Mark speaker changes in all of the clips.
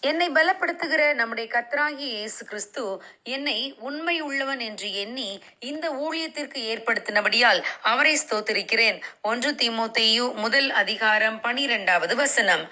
Speaker 1: என்னை பலப்படுத்துகிற நம்முடைய கத்ராகி இயேசு கிறிஸ்து என்னை உண்மை உள்ளவன் என்று எண்ணி இந்த ஊழியத்திற்கு ஏற்படுத்தினபடியால் அவரை ஸ்தோத்திருக்கிறேன். ஒன்று திமுத்தையு முதல் அதிகாரம் பனிரெண்டாவது வசனம்.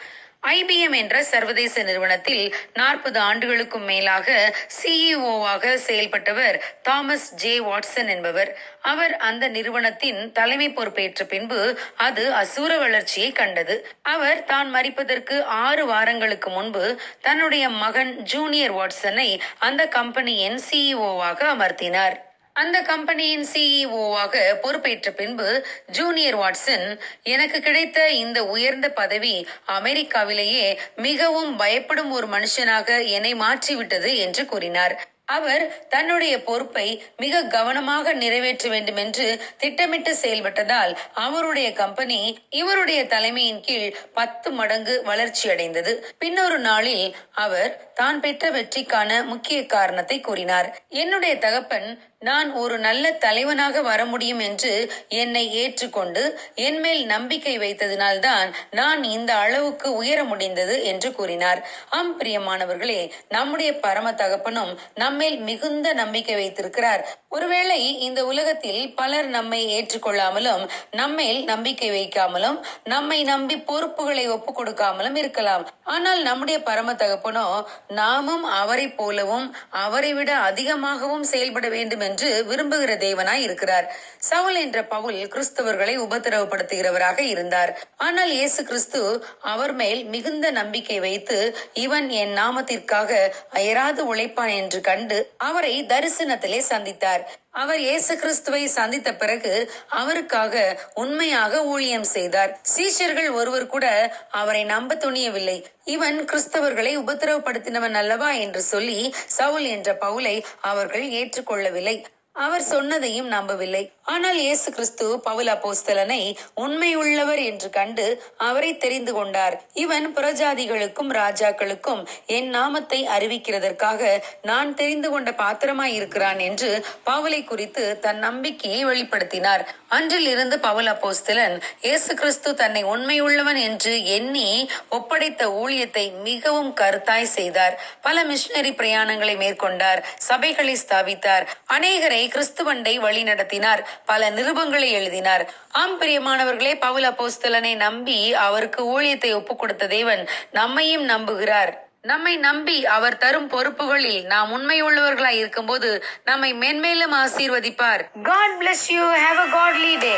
Speaker 1: ஐபிஎம் என்ற சர்வதேச நிறுவனத்தில் நாற்பது ஆண்டுகளுக்கும் மேலாக சிஇஓவாக செயல்பட்டவர் தாமஸ் ஜே வாட்சன் என்பவர். அவர் அந்த நிறுவனத்தின் தலைமை பொறுப்பேற்ற பின்பு அது அசூர வளர்ச்சியை கண்டது. அவர் தான் மறிப்பதற்கு ஆறு வாரங்களுக்கு முன்பு தன்னுடைய மகன் ஜூனியர் வாட்சனை அந்த கம்பெனியின் சிஇஓவாக அமர்த்தினார். அந்த கம்பெனியின் சிஇஓவாக பொறுப்பேற்ற பின்பு ஜூனியர் வாட்சன் எனக்கு கிடைத்த இந்த உயர்ந்த பதவி அமெரிக்காவிலேயே மிகவும் பயப்படும் ஒரு மனுஷனாக என்னை மாற்றிவிட்டது என்று கூறினார். அவர் தன்னுடைய பொறுப்பை மிக கவனமாக நிறைவேற்ற வேண்டும் என்று திட்டமிட்டு செயல்பட்டதால் அவருடைய கம்பெனி இவருடைய தலைமையின் கீழ் பத்து மடங்கு வளர்ச்சி அடைந்தது. பின்னொரு நாளில் அவர் தான் பெற்ற வெற்றிக்கான முக்கிய காரணத்தை கூறினார். என்னுடைய தகப்பன் நான் ஒரு நல்ல தலைவனாக வர முடியும் என்று என்னை ஏற்றுக்கொண்டு என் மேல் நம்பிக்கை வைத்ததினால்தான் நான் இந்த அளவுக்கு உயர முடிந்தது என்று கூறினார். ஆம் பிரியமானவர்களே நம்முடைய பரம தகப்பனும் நம்மேல் மிகுந்த நம்பிக்கை வைத்திருக்கிறார். ஒருவேளை இந்த உலகத்தில் பலர் நம்மை ஏற்றுக்கொள்ளாமலும் நம்மேல் நம்பிக்கை வைக்காமலும் நம்மை நம்பி பொறுப்புகளை ஒப்பு கொடுக்காமலும் இருக்கலாம். ஆனால் நம்முடைய பரம தகப்பனோ நாமும் அவரை போலவும் அவரை விட அதிகமாகவும் செயல்பட வேண்டும் என்று விரும்புகிற தேவனாய் இருக்கிறார். சவுல் என்ற பவுல் கிறிஸ்தவர்களை உபத்திரவப்படுத்துகிறவராக இருந்தார். ஆனால் இயேசு கிறிஸ்து அவர் மேல் மிகுந்த நம்பிக்கை வைத்து இவன் என் நாமத்திற்காக அயராது உழைப்பான் என்று கண்டு அவரை தரிசனத்திலே சந்தித்தார். அவர் இயேசு கிறிஸ்துவை சந்தித்த பிறகு அவருக்காக உண்மையாக ஊழியம் செய்தார். சீஷர்கள் ஒருவர் கூட அவரை நம்ப துணியவில்லை. இவன் கிறிஸ்தவர்களை உபத்திரவப்படுத்தினவன் அல்லவா என்று சொல்லி சவுல் என்ற பவுலை அவர்கள் ஏற்றுக்கொள்ளவில்லை. அவர் சொன்னதையும் நம்பவில்லை. ஆனால் இயேசு கிறிஸ்து பவுல் அப்போஸ்தலனை உண்மையுள்ளவர் என்று கண்டு அவரை தெரிந்து கொண்டார். இவன் புறஜாதிகளுக்கும் ராஜாக்களுக்கும் என் நாமத்தை அறிவிக்கிறதற்காக நான் தெரிந்து கொண்ட பாத்திரமாய் இருக்கிறான் என்று பவுலை குறித்து தன் நம்பிக்கையை வெளிப்படுத்தினார். அன்றில் இருந்து பவுல் அப்போஸ்தலன் இயேசு கிறிஸ்து தன்னை உண்மையுள்ளவன் என்று எண்ணி ஒப்படைத்த ஊழியத்தை மிகவும் கருத்தாய் செய்தார். பல மிஷினரி பிரயாணங்களை மேற்கொண்டார். சபைகளை ஸ்தாபித்தார். அநேகரை கிறிஸ்துவண்டை வழி நடத்தினார் பல நிருபங்களை எழுதினார். ஆம் பிரியமானவர்களே பவுல் அப்போஸ்தலனை நம்பி அவருக்கு ஊழியத்தை ஒப்புக் கொடுத்த தேவன் நம்மையும் நம்புகிறார். நம்மை நம்பி அவர் தரும் பொறுப்புகளில் நாம் உண்மையுள்ளவர்களாய் இருக்கும்போது நம்மை மென்மேலும் ஆசீர்வதிப்பார். God bless you have a godly day